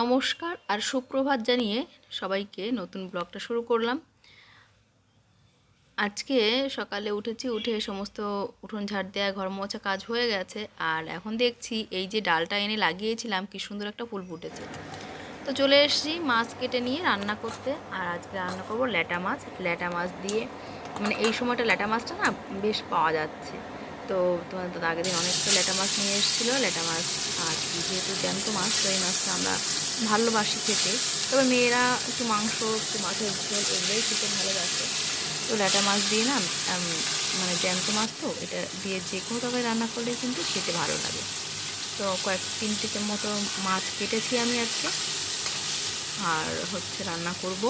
নমস্কার আর সুপ্রভাত জানিয়ে সবাইকে নতুন ব্লগটা শুরু করলাম। আজকে সকালে উঠেছি, উঠে সমস্ত উঠোন ঝাড় দেওয়া ঘর মোছা কাজ হয়ে গেছে আর এখন দেখছি এই যে ডালটা এনে লাগিয়েছিলাম, কি সুন্দর একটা ফুল ফুটেছে। তো চলে এসেছি মাছ কেটে নিয়ে রান্না করতে আর আজকে রান্না করব ল্যাটা মাছ। ল্যাটা মাছ দিয়ে মানে এই সময়টা ল্যাটা মাছটা না বেশ পাওয়া যাচ্ছে। তো তোমার দাদা আগের দিন অনেক তো ল্যাটা মাছ নিয়ে এসেছিল ল্যাটা মাছ আর যেহেতু জ্যান্ত মাছ, তো এই মাছটা আমরা ভালোবাসি খেতে। তবে মেয়েরা একটু মাংস, একটু মাছের ঝোল এগুলোই খেতে ভালোবাসে। তো ল্যাটা মাছ দিয়ে না মানে জ্যান্ত মাছ তো, এটা দিয়ে যে কোনো তরকারি রান্না করলে কিন্তু খেতে ভালো লাগে। তো কয়েক তিন থেকে মতো মাছ কেটেছি আমি আজকে। আর হচ্ছে রান্না করব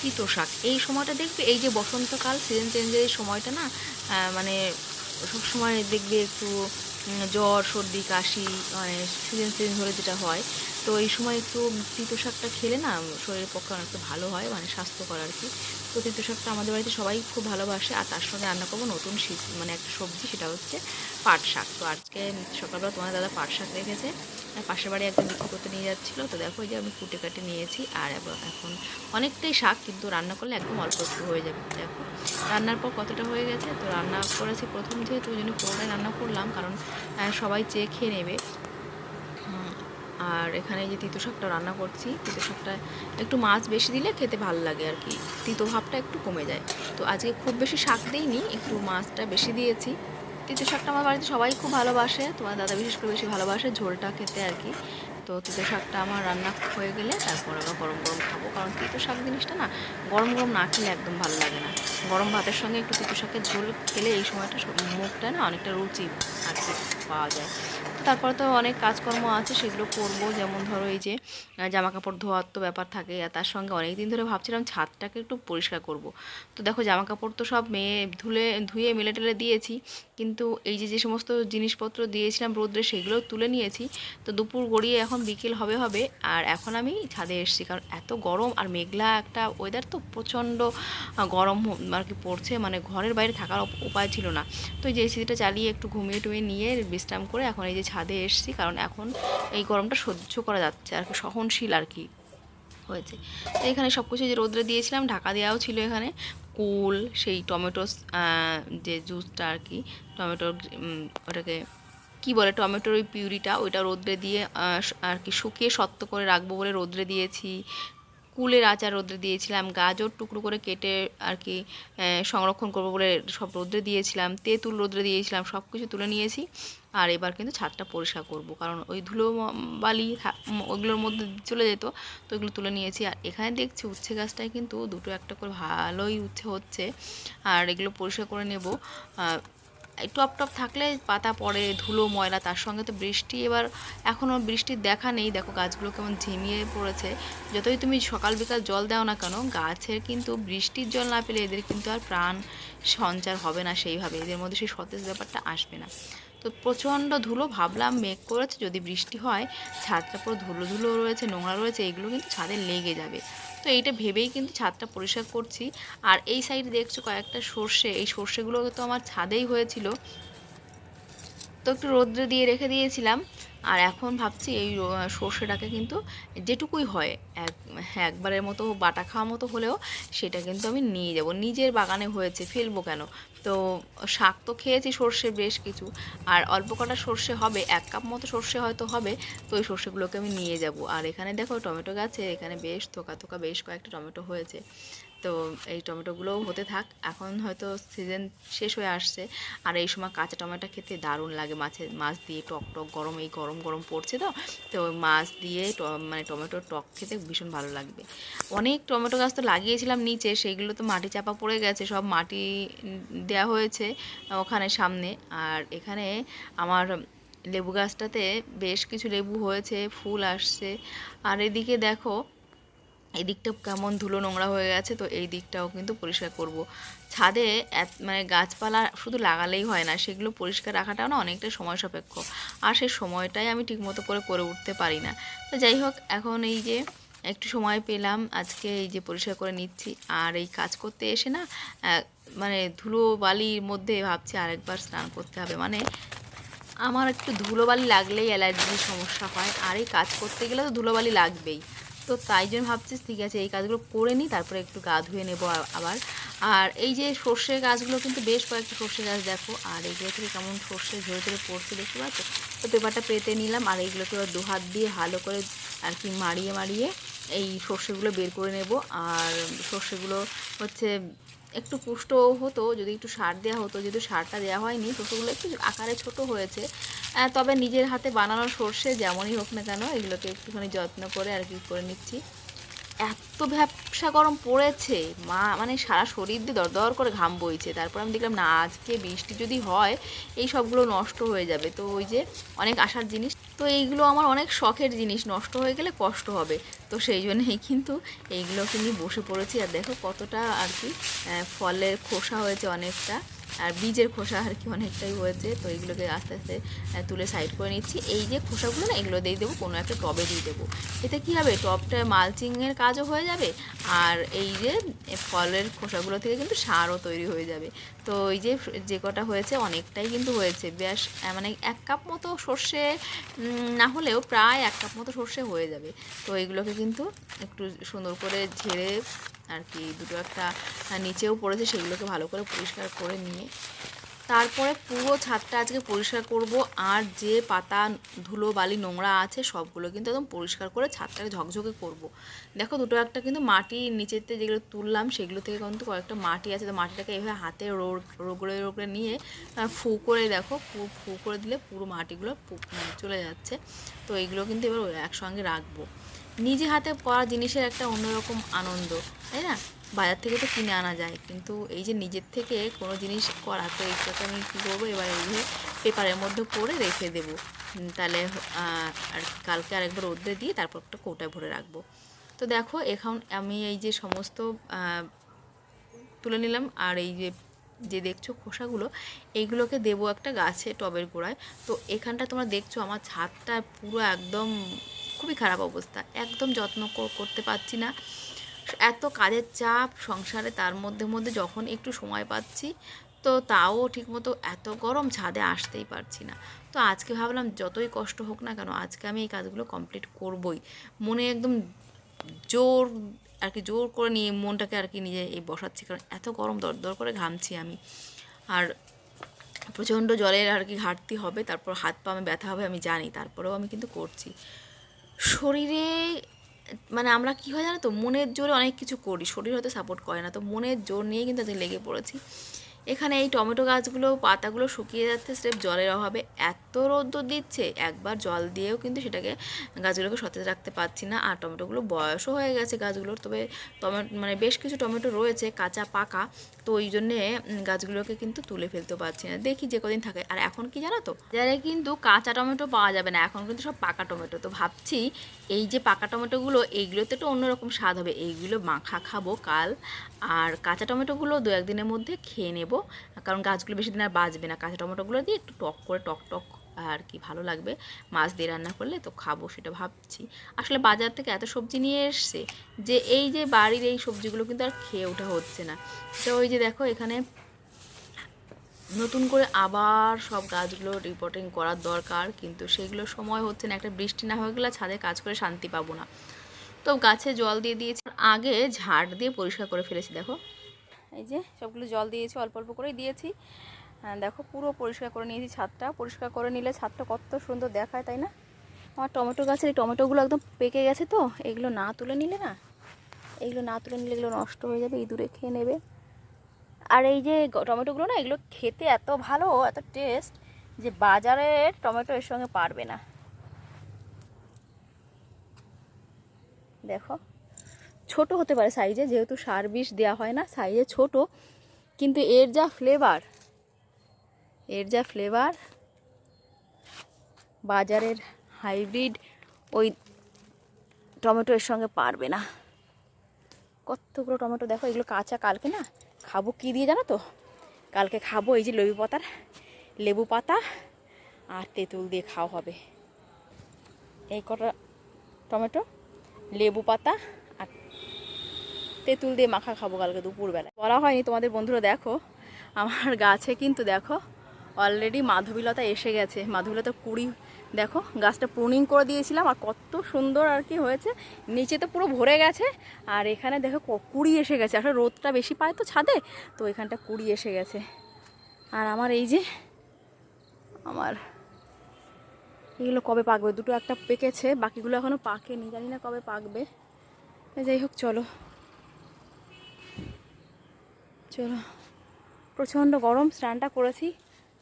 তিতো শাক। এই সময়টা দেখবে, এই যে বসন্তকাল সিজন চেঞ্জের সময়টা না মানে সব সময় দেখবে একটু জ্বর, সর্দি, কাশি মানে সিজন সিজন ধরে যেটা হয়। তো এই সময় একটু তিতো শাকটা খেলে না শরীরের পক্ষে অনেকটা ভালো হয় মানে স্বাস্থ্যকর আর কি। তো তিতো শাকটা আমাদের বাড়িতে সবাই খুব ভালোবাসে। আর তার সঙ্গে রান্না করব নতুন মানে একটা সবজি, সেটা হচ্ছে পাট শাক। তো আজকে সকালবেলা তোমার দাদা পাট শাক রেখেছে। পাশের বাড়ি একদম বিক্রি করতে নিয়ে যাচ্ছিল। তো দেখো যে আমি কুটে কাটে নিয়েছি। আর এখন অনেকটাই শাক, কিন্তু রান্না করলে একদম অল্প একটু হয়ে যাবে। দেখো, রান্নার পর কতটা হয়ে গেছে? তো রান্না করেছি প্রথম, যেহেতু ওই জন্য পুরোটাই রান্না করলাম। কারণ সবাই চেয়ে খেয়ে নেবে। আর এখানে যে তিতো শাকটা রান্না করছি, তিতো শাকটা একটু মাছ বেশি দিলে খেতে ভালো লাগে আর কি। তিতো ভাবটা একটু কমে যায়। তো আজকে খুব বেশি শাক দিইনি, একটু মাছটা বেশি দিয়েছি। তিতো শাকটা আমার বাড়িতে সবাই খুব ভালোবাসে, তোমার দাদা বিশেষ করে বেশি ভালোবাসে ঝোলটা খেতে আর কি। তো তিতো শাকটা আমার রান্না হয়ে গেলে তারপর আমরা গরম গরম খাব। কারণ তিতো শাক জিনিসটা না, গরম গরম না খেলে একদম ভালো লাগে না। গরম ভাতের সঙ্গে একটু তিতো শাকের ঝোল খেলে এই সময়টা মুখটা না অনেকটা রুচি আর কি পাওয়া যায়। তারপরে তো অনেক কাজকর্ম আছে, সেগুলো করব। যেমন ধরো এই যে জামা কাপড় ধোয়ার তো ব্যাপার থাকে। আর তার সঙ্গে অনেক দিন ধরে ভাবছিলাম ছাদটাকে একটু পরিষ্কার করব। তো দেখো জামা কাপড় তো সব মেয়ে ধুলে, ধুয়ে মেলে টেলে দিয়েছি। কিন্তু এই যে যে সমস্ত জিনিসপত্র দিয়েছিলাম রোদ্রে, সেগুলোও তুলে নিয়েছি। তো দুপুর গড়িয়ে এখন বিকেল হবে হবে। আর এখন আমি ছাদে এসেছি। কারণ এত গরম আর মেঘলা একটা ওয়েদার তো প্রচণ্ড গরম আর কি পড়ছে। মানে ঘরের বাইরে থাকার উপায় ছিল না। তো এই যে এসিটা চালিয়ে একটু ঘুমিয়ে টুমিয়ে নিয়ে বিশ্রাম করে এখন এই যে ছাদে এসেছি, কারণ এখন এই গরমটা সহ্য করা যাচ্ছে আর কি সহনশীল আর কি হয়েছে। এখানে সব কিছু যে রোদ্রে দিয়েছিলাম, ঢাকা দেওয়াও ছিল এখানে। কুল, সেই টমেটো যে জুসটা আর কি টমেটোর ওটাকে কি বলে, টমেটোর ওই পিউরিটা, ওইটা রোদ্রে দিয়ে আর কি শুকিয়ে শক্ত করে রাখব বলে রোদ্রে দিয়েছি। কুলের আচার রোদ্রে দিয়েছিলাম, গাজর টুকরো করে কেটে আর কি সংরক্ষণ করব বলে সব রোদ্রে দিয়েছিলাম, তেঁতুল রোদ্রে দিয়েছিলাম সব কিছু তুলে নিয়েছি। আর এবার কিন্তু ছাদটা পরিষ্কার করব, কারণ ওই ধুলো বালি ওইগুলোর মধ্যে চলে যেত, তো ওইগুলো তুলে নিয়েছি। আর এখানে দেখছি উচ্ছে গাছটায় কিন্তু দুটো একটা করে ভালোই উচ্ছে হচ্ছে। আর এগুলো পরিষ্কার করে নেব। টপ টপ থাকলে পাতা পড়ে, ধুলো, ময়লা, তার সঙ্গে তো বৃষ্টি। এবার এখনও বৃষ্টির দেখা নেই। দেখো গাছগুলো কেমন ঝিমিয়ে পড়েছে। যতই তুমি সকাল বিকাল জল দাও না কেন, গাছের কিন্তু বৃষ্টির জল না পেলে এদের কিন্তু আর প্রাণ সঞ্চার হবে না সেইভাবে। এদের মধ্যে সেই সতেজ ব্যাপারটা আসবে না। তো প্রচণ্ড ধুলো ভাবলাম মেঘ করেছে, যদি বৃষ্টি হয়, ছাদটা পুরো ধুলো ধুলো রয়েছে, নোংরা রয়েছে, এগুলো কিন্তু ছাদে লেগে যাবে। তো এইটা ভেবেই কিন্তু ছাদটা পরিষ্কার করছি। আর এই সাইডে দেখছ কয়েকটা সর্ষে, এই সর্ষেগুলো তো আমার ছাদেই হয়েছিল। তো একটু রোদ্রে দিয়ে রেখে দিয়েছিলাম। আর এখন ভাবছি এই সর্ষেটাকে কিন্তু যেটুকুই হয় এক হ্যাঁ, একবারের মতো বাটা খাওয়া মতো হলেও সেটা কিন্তু আমি নিয়ে যাব। নিজের বাগানে হয়েছে ফেলব কেন? তো শাক তো খেয়েছি সর্ষে বেশ কিছু। আর অল্প কটা সর্ষে হবে এক কাপ মতো সর্ষে হয়তো হবে তো ওই সর্ষেগুলোকে আমি নিয়ে যাব। আর এখানে দেখো টমেটো গাছে এখানে বেশ থোকা থোকা বেশ কয়েকটা টমেটো হয়েছে। তো এই টমেটোগুলোও হতে থাক। এখন হয়তো সিজন শেষ হয়ে আসছে। আর এই সময় কাঁচা টমেটো খেতে দারুণ লাগে মাছের মাছ দিয়ে টক টক গরম, এই গরম গরম পড়ছে তো। তো মাছ দিয়ে মানে টমেটোর টক খেতে ভীষণ ভালো লাগবে। অনেক টমেটো গাছ তো লাগিয়েছিলাম নিচে, সেইগুলো তো মাটি চাপা পড়ে গেছে, সব মাটি দেওয়া হয়েছে ওখানে সামনে। আর এখানে আমার লেবু গাছটাতে বেশ কিছু লেবু হয়েছে, ফুল আসছে। আর এদিকে দেখো এই দিকটা কেমন ধুলো নোংরা হয়ে গেছে, তো এই দিকটাও কিন্তু পরিষ্কার করব। ছাদে মানে গাছপালা শুধু লাগালেই হয় না, সেগুলো পরিষ্কার রাখাটাও না অনেকটা সময় সাপেক্ষ। আর সেই সময়টাই আমি ঠিকমতো করে করে উঠতে পারি না। তো যাই হোক, এখন এই যে একটু সময় পেলাম, আজকে এই যে পরিষ্কার করে নিচ্ছি। আর এই কাজ করতে এসে না মানে ধুলো বালির মধ্যে ভাবছি আরেকবার স্নান করতে হবে। মানে আমার একটু ধুলোবালি লাগলেই অ্যালার্জির সমস্যা হয়। আর এই কাজ করতে গেলে তো ধুলোবালি লাগবেই। তো তাই জন্য ভাবছিস, ঠিক আছে, এই কাজগুলো করে নিই তারপরে একটু গা ধুয়ে নেব আবার। আর এই যে সর্ষে গাছগুলো কিন্তু বেশ কয়েকটা সর্ষে গাছ দেখো, আর এইগুলো থেকে কেমন সর্ষে ঝরে ঝরে পড়ছে দেখতে পাচ্ছ? তো পেপারটা পেতে নিলাম, আর এইগুলোকে দু হাত দিয়ে ভালো করে আর কি মারিয়ে মারিয়ে এই সর্ষেগুলো বের করে নেব। আর সর্ষেগুলো হচ্ছে একটু পুষ্ট হতো, যদি একটু সার দেওয়া হতো, যেহেতু সারটা দেওয়া হয়নি, সর্ষেগুলো একটু আকারে ছোট হয়েছে। তবে নিজের হাতে বানানো সর্ষে যেমনই হোক না কেন, এগুলোকে একটুখানি যত্ন করে আর কি করে নিচ্ছি। এত ব্যবসা গরম পড়েছে, মা মানে সারা শরীর দিয়ে দরদর করে ঘাম বইছে। তারপর আমি দেখলাম, না, আজকে বৃষ্টি যদি হয়, এই সবগুলো নষ্ট হয়ে যাবে। তো ওই যে অনেক আশার জিনিস, তো এইগুলো আমার অনেক শখের জিনিস, নষ্ট হয়ে গেলে কষ্ট হবে। তো সেই জন্যই কিন্তু এইগুলোকে নিয়ে বসে পড়েছি। আর দেখো কতটা আর কি ফলের খোসা হয়েছে অনেকটা। আর বীজের খোসা আর কি অনেকটাই হয়েছে, তো এগুলোকে আস্তে আস্তে তুলে সাইড করে নিচ্ছি। এই যে খোসাগুলো না, এগুলো দিয়ে দেবো, কোনো একটা টবে দিয়ে দেবো। এতে কী হবে? টবটা মালচিংয়ের কাজও হয়ে যাবে, আর এই যে ফলের খোসাগুলো থেকে কিন্তু সারও তৈরি হয়ে যাবে। তো এই যে যে কটা হয়েছে, অনেকটাই কিন্তু হয়েছে। বেশ মানে এক কাপ মতো সর্ষে না হলেও প্রায় এক কাপ মতো সর্ষে হয়ে যাবে। তো এগুলোকে কিন্তু একটু সুন্দর করে ঝেড়ে আর কি, দুটো একটা নিচেও পড়েছে, সেগুলোকে ভালো করে পরিষ্কার করে নিয়ে। তারপরে পুরো ছাদটা আজকে পরিষ্কার করব, আর যে পাতা, ধুলো, বালি, নোংরা আছে, সবগুলো কিন্তু একদম পরিষ্কার করে ছাদটাকে ঝকঝকে করব। দেখো, দুটো একটা কিন্তু মাটি নিচেতে যেগুলো তুললাম, সেগুলো থেকে কিন্তু কয়েকটা মাটি আছে, তো মাটিটাকে এভাবে হাতে রোগড়ে রোগড়ে নিয়ে ফু করে দেখো ফু ফু করে দিলে পুরো মাটিগুলো মানে চলে যাচ্ছে। তো এইগুলো কিন্তু এবার একসঙ্গে রাখব। নিজে হাতে করা জিনিসের একটা অন্যরকম আনন্দ, তাই না? বাজার থেকে তো কিনে আনা যায়, কিন্তু এই যে নিজের থেকে কোনো জিনিস করা, তো এইটাকে আমি কী করব এবার এইভাবে পেপারের মধ্যে করে রেখে দেবো। তাহলে আর কালকে আরেকবার রোদ্রে দিয়ে তারপর একটা কৌটায় ভরে রাখব। তো দেখো, এখন আমি এই যে সমস্ত তুলে নিলাম, আর এই যে যে দেখছ খোসাগুলো, এইগুলোকে দেবো একটা গাছে টবের গোড়ায়। তো এখানটা তোমরা দেখছ, আমার ছাদটা পুরো একদম খুবই খারাপ অবস্থা। একদম যত্ন কর- করতে পারছি না। এত কাজের চাপ সংসারে তার মধ্যে মধ্যে যখন একটু সময় পাচ্ছি, তো তাও ঠিকমতো এত গরম ছাদে আসতেই পারছি না। তো আজকে ভাবলাম যতই কষ্ট হোক না কেন আজকে আমি এই কাজগুলো কমপ্লিট করবই। মনে একদম জোর আর কি জোর করে নিয়ে মনটাকে আর কি নিজে এই বসাচ্ছি, কারণ এত গরম দরদর করে ঘামছি আমি। আর প্রচণ্ড জলের আর কি ঘাটতি হবে, তারপর হাত পা আমি ব্যথা হবে আমি জানি, তারপরেও আমি কিন্তু করছি। শরীরে মানে আমরা কী হয় জানো তো, মনের জোরে অনেক কিছু করি। শরীর হয়তো সাপোর্ট করে না। তো মনের জোর নিয়েই কিন্তু আজকে লেগে পড়েছি। এখানে এই টমেটো গাছগুলো, পাতাগুলো শুকিয়ে যাচ্ছে, স্রেফ জলের অভাবে। এত রোদ্দুর দিচ্ছে, একবার জল দিয়েও কিন্তু সেটাকে গাছগুলোকে সতেজ রাখতে পারছি না। আর টমেটোগুলো বয়সও হয়ে গেছে গাছগুলোর, তবে টমেটো মানে বেশ কিছু টমেটো রয়েছে, কাঁচা, পাকা। তো ওই জন্যে গাছগুলোকে কিন্তু তুলে ফেলতে পারছি না। দেখি যে কদিন থাকে। আর এখন কি জানো তো? যারা কিন্তু কাঁচা টমেটো পাওয়া যাবে না। এখন কিন্তু সব পাকা টমেটো। তো ভাবছি, এই যে পাকা টমেটোগুলো, এইগুলোতে তো অন্যরকম স্বাদ হবে। এইগুলো মাখা খাব কাল। আর কাঁচা টমেটোগুলো দু একদিনের মধ্যে খেয়ে নেব। কারণ গাছগুলো বেশি দিন আর বাঁচবে না। কাঁচা টমেটোগুলো দিয়ে একটু টক করে, টক টক আর কি ভালো লাগবে। মাছ দিয়ে রান্না করলে তো খাব সেটা ভাবছি। আসলে বাজার থেকে এত সবজি নিয়ে এসছে যে এই যে বাড়ির এই সবজিগুলো কিন্তু আর খেয়ে ওঠা হচ্ছে না। তো ওই যে দেখো এখানে নতুন করে আবার সব গাছগুলো রিপোর্টিং করার দরকার, কিন্তু সেগুলো সময় হচ্ছে না। একটা বৃষ্টি না হয়ে গেলে ছাদে কাজ করে শান্তি পাবো না। তো গাছে জল দিয়ে দিয়েছি। আগে ঝাড় দিয়ে পরিষ্কার করে ফেলেছি, দেখো। এই যে সবগুলো জল দিয়েছি, অল্প অল্প করেই দিয়েছি। দেখো পুরো পরিষ্কার করে নিয়েছি ছাদটা। পরিষ্কার করে নিলে ছাদটা কত সুন্দর দেখায়, তাই না? আমার টমেটো গাছের এই টমেটোগুলো একদম পেকে গেছে তো, এগুলো না তুলে নিলে না, এগুলো না তুলে নিলে এগুলো নষ্ট হয়ে যাবে, ইঁদুরে খেয়ে নেবে। আর এই যে টমেটোগুলো না, এগুলো খেতে এত ভালো, এত টেস্ট যে বাজারের টমেটো এর সঙ্গে পারবে না। দেখো ছোট হতে পারে সাইজে যেহেতু সার বিষ দেওয়া হয় না সাইজে ছোট, কিন্তু এর যা ফ্লেভার এর যা ফ্লেভার বাজারের হাইব্রিড ওই টমেটো এর সঙ্গে পারবে না। কতগুলো টমেটো দেখো, এগুলো কাঁচা কালকে না, খাব কী দিয়ে জানো তো? কালকে খাব এই যে লেবু পাতার, লেবু পাতা আর তেঁতুল দিয়ে খাওয়া হবে। এই কটা টমেটো, লেবু পাতা তেঁতুল দিয়ে মাখা খাব কালকে দুপুরবেলা বলা হয়নি তোমাদের বন্ধুরা, দেখো, আমার গাছে কিন্তু দেখো অলরেডি মাধবীলতা এসে গেছে। মাধবীলতা কুড়ি, দেখো, গাছটা প্রুনিং করে দিয়েছিলাম আর কত সুন্দর আর কি হয়েছে। নিচে তো পুরো ভরে গেছে আর এখানে দেখো কুড়ি এসে গেছে। আসলে রোদটা বেশি পায় তো ছাদে, তো এখানটা কুড়ি এসে গেছে। আর আমার এই যে, আমার এগুলো কবে পাকবে? দুটো একটা পেকেছে, বাকিগুলো এখনও পাকেনি, জানি না কবে পাকবে। যাই হোক, চলো। চলো। প্রচণ্ড গরম, স্নানটা করেছি।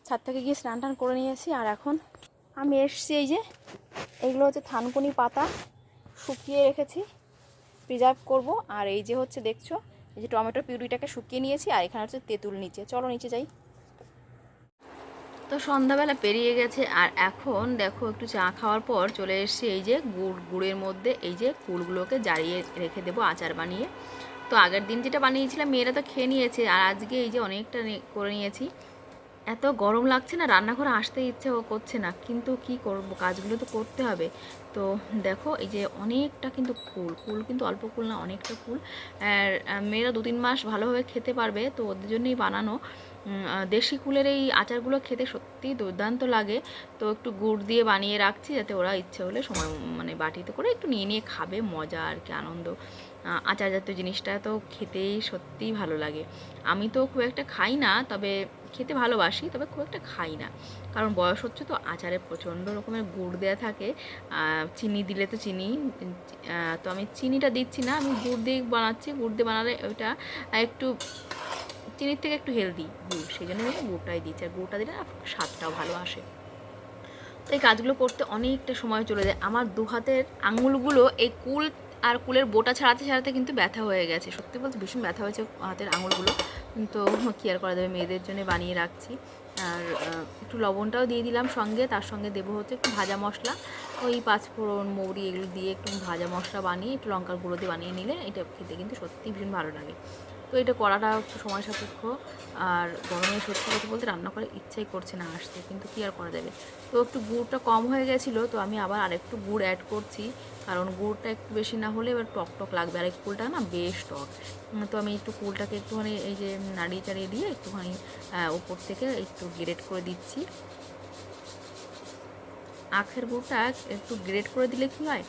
ছাদ থেকে গিয়ে স্নান টান করে নিয়েছি, আর এখন আমি এসছি এই যে, এগুলো হচ্ছে থানকুনি পাতা শুকিয়ে রেখেছি প্রিজার্ভ করব। আর এই যে হচ্ছে দেখছ, এই যে টমেটো পিউরিটাকে শুকিয়ে নিয়েছি, আর এখানে হচ্ছে তেঁতুল নিচে। চলো নিচে যাই। তো সন্ধ্যাবেলা পেরিয়ে গেছে, আর এখন দেখো একটু চা খাওয়ার পর চলে এসেছি এই যে গুড়, গুড়ের মধ্যে এই যে কুলগুলোকে জারিয়ে রেখে দেবো, আচার বানিয়ে। তো আগের দিন যেটা বানিয়েছিলাম, মেয়েরা তো খেয়ে নিয়েছে। আর আজকে এই যে অনেকটা করে নিয়েছি। এত গরম লাগছে না, রান্নাঘরে আসতে ইচ্ছে করছে না। কিন্তু কি করব, কাজগুলো তো করতে হবে। তো দেখো, এই যে অনেকটা কিন্তু কুল। কুল কিন্তু অল্প কুল না, অনেকটা কুল। আর মেয়েরা দু তিন মাস ভালোভাবে খেতে পারবে, তো ওদের জন্যই বানানো। দেশি কুলের এই আচারগুলো খেতে সত্যিই দুর্দান্ত লাগে। তো একটু গুড় দিয়ে বানিয়ে রাখছি যাতে ওরা ইচ্ছে হলে সময় মানে বাটিতে করে একটু নিয়ে নিয়ে খাবে, মজা আর কি, আনন্দ। আচার জাতীয় জিনিসটা তো খেতেই সত্যিই ভালো লাগে। আমি তো খুব একটা খাই না, তবে খেতে ভালোবাসি, তবে খুব একটা খাই না। কারণ বয়স হচ্ছে তো, আচারে প্রচণ্ড রকমের গুড় দেওয়া থাকে। চিনি দিলে তো চিনি তো আমি চিনিটা দিচ্ছি না, আমি গুড় দিয়ে বানাচ্ছি। গুড় দিয়ে বানালে ওইটা একটু চিনির থেকে একটু হেলদি গুড় সেই জন্য আমি গুড়টাই দিচ্ছি। আর গুড়টা দিলে স্বাদটাও ভালো আসে। তো এই কাজগুলো করতে অনেকটা সময় চলে যায়। আমার দু হাতের আঙুলগুলো এই কুল আর কুলের বোটা ছাড়াতে ছাড়াতে কিন্তু ব্যথা হয়ে গেছে। সত্যি বলতে ভীষণ ব্যথা হয়েছে হাতের আঙুলগুলো। তো কি আর করা যাবে, মেয়েদের জন্য বানিয়ে রাখছি। আর একটু লবণটাও দিয়ে দিলাম সঙ্গে, তার সঙ্গে দেবো হচ্ছে একটু ভাজা মশলা। ওই পাঁচফোড়ন, মৌরি এগুলো দিয়ে একটু ভাজা মশলা বানিয়ে, একটু লঙ্কার গুঁড়ো দিয়ে বানিয়ে নিলে এটা খেতে কিন্তু সত্যি ভীষণ ভালো লাগে। তো এটা করাটা একটু সময় সাপেক্ষ। আর গরমে সত্যি কথা বলতে রান্না করার ইচ্ছাই করছে না আসতে, কিন্তু কি আর করা যাবে? তো একটু গুড়টা কম হয়ে গেছিল, তো আমি আবার আরেকটু গুড় অ্যাড করছি। কারণ গুড়টা একটু বেশি না হলে এবার টক টক লাগবে। আর এই কুলটা না বেশ টক। তো আমি একটু কুলটাকে একটুখানি এই যে নাড়িয়ে চাড়িয়ে দিয়ে একটুখানি উপর থেকে একটু গ্রেড করে দিচ্ছি। আখের গুড়টা একটু গ্রেড করে দিলে কি হয়?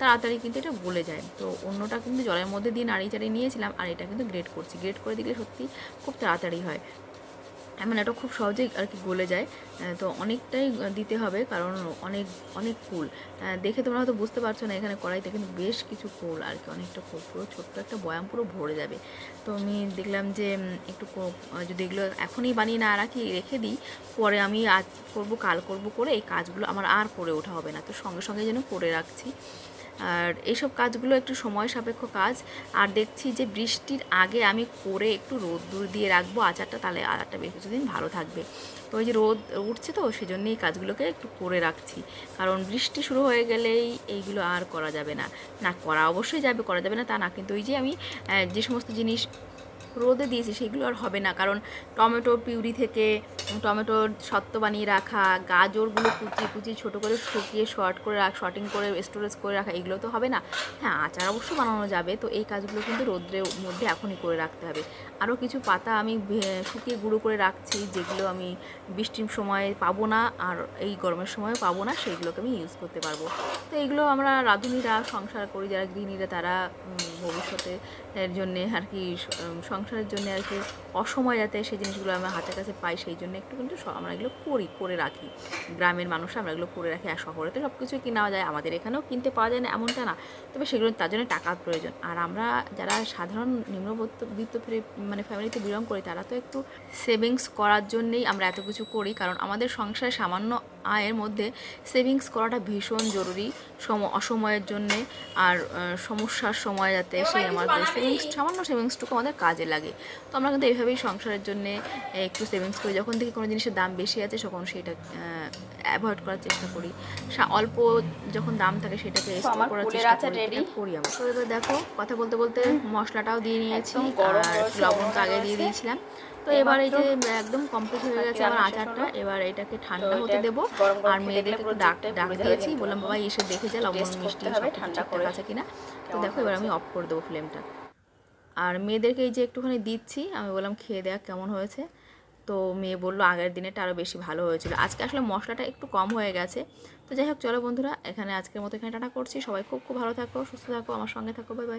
তাড়াতাড়ি কিন্তু এটা গলে যায়। তো অন্যটা কিন্তু জলের মধ্যে দিয়ে নাড়িয়ে চাড়িয়ে নিয়েছিলাম আর এটা কিন্তু গ্রেট করছি। গ্রেট করে দিলে সত্যি খুব তাড়াতাড়ি হয়। এমন এটা খুব সহজেই আর কি গলে যায়। তো অনেকটাই দিতে হবে কারণ অনেক অনেক ফুল দেখে তোমরা হয়তো বুঝতে পারছ না এখানে কড়াইতে কিন্তু বেশ কিছু ফুল আর কি, অনেকটা ফুল পুরো ছোট্ট একটা বয়াম পুরো ভরে যাবে। তো আমি দেখলাম যে একটু যদি এগুলো এখনই বানিয়ে না রাখি, রেখে দিই, পরে আমি আজ করব, কাল করব করে এই কাজগুলো আমার আর করে ওঠা হবে না। তো সঙ্গে সঙ্গে যেন করে রাখছি। আর এইসব কাজগুলো একটু সময় সাপেক্ষ কাজ। আর দেখছি যে বৃষ্টির আগে আমি করে একটু রোদ্দুর দূর দিয়ে রাখব আচারটা, তাহলে আচারটা বেশ কিছুদিন ভালো থাকবে। তো ওই যে রোদ উঠছে তো সেই জন্যেই কাজগুলোকে একটু করে রাখছি। কারণ বৃষ্টি শুরু হয়ে গেলেই এইগুলো আর করা যাবে না। না, করা অবশ্যই যাবে, করা যাবে না তা না, কিন্তু ওই যে আমি যে সমস্ত জিনিস রোদে দিয়েছি সেগুলো আর হবে না। কারণ টমেটোর পিউরি থেকে টমেটোর সত্ত্ব বানিয়ে রাখা গাজরগুলো কুচি কুচি ছোটো করে শুকিয়ে শর্ট করে রাখ শর্টিং করে স্টোরেজ করে রাখা এগুলো তো হবে না। হ্যাঁ আচার অবশ্য বানানো যাবে তো এই কাজগুলো কিন্তু রোদ্রের মধ্যে এখনই করে রাখতে হবে। আরও কিছু পাতা আমি শুকিয়ে গুঁড়ো করে রাখছি যেগুলো আমি বৃষ্টির সময় পাবো না আর এই গরমের সময় পাবো না সেইগুলোকে আমি ইউজ করতে পারব। তো এইগুলো আমরা রাঁধুনিরা সংসার করি যারা গৃহিণীরা তারা ভবিষ্যতে এর জন্যে আর কি স- উম, সংসারের জন্য আর কি, অসময় যাতে সেই জিনিসগুলো আমরা হাতের কাছে পাই, সেই জন্য একটু কিন্তু আমরা এগুলো করি, করে রাখি। গ্রামের মানুষ আমরা এগুলো করে রাখি, আর শহরে তো সব কিছুই কেনা যায়, আমাদের এখানেও কিনতে পাওয়া যায় না, এমনটা না। তবে সেগুলো তার জন্য টাকার প্রয়োজন। আর আমরা যারা সাধারণ নিম্নবিত্ত মানে ফ্যামিলিতে বিলং করি, তারা তো একটু সেভিংস করার জন্যেই আমরা এত কিছু করি, কারণ আমাদের সংসারে সামান্য আয়ের মধ্যে সেভিংস করাটা ভীষণ জরুরি সম অসময়ের জন্যে আর সমস্যার সময় যাতে সেই আমাদের সেভিংস সামান্য সেভিংসটুকু আমাদের কাজে লাগে। তো আমরা কিন্তু এইভাবেই সংসারের জন্যে একটু সেভিংস করি। যখন থেকে কোনো জিনিসের দাম বেশি আছে তখন সেটা অ্যাভয়েড করার চেষ্টা করি। অল্প যখন দাম থাকে সেটাকে করার চেষ্টা করি করি আমরা তো এবার দেখো কথা বলতে বলতে মশলাটাও দিয়ে নিয়েছি একদম গরম আর রয়েছে, লবণ তো গরম আগে দিয়ে দিয়েছিলাম। তো এবার এই যে একদম কমপ্লিট হয়ে গেছে আমার আচারটা এবার এটাকে ঠান্ডা হতে দেবো। আর খেতে মেয়েদেরকে একটু পুরো ডাক ডাক দিয়েছি বললাম বাবা এসে দেখে যা লবণ মিষ্টি ঠান্ডা করে। আছে কিনা? তো দেখো এবার আমি অফ করে দেবো ফ্লেমটা আর মেয়েদেরকে এই যে একটুখানি দিচ্ছি আমি বললাম খেয়ে দেখ কেমন হয়েছে। তো মেয়ে বলল আগের দিনেরটা আরও বেশি ভালো হয়েছিল। আজকে আসলে মশলাটা একটু কম হয়ে গেছে। তো যাই হোক, চলো বন্ধুরা, এখানে আজকের মতো এখানে টাটা করছি। সবাই খুব খুব ভালো থাকো, সুস্থ থাকো, আমার সঙ্গে থাকো, বাই বাই।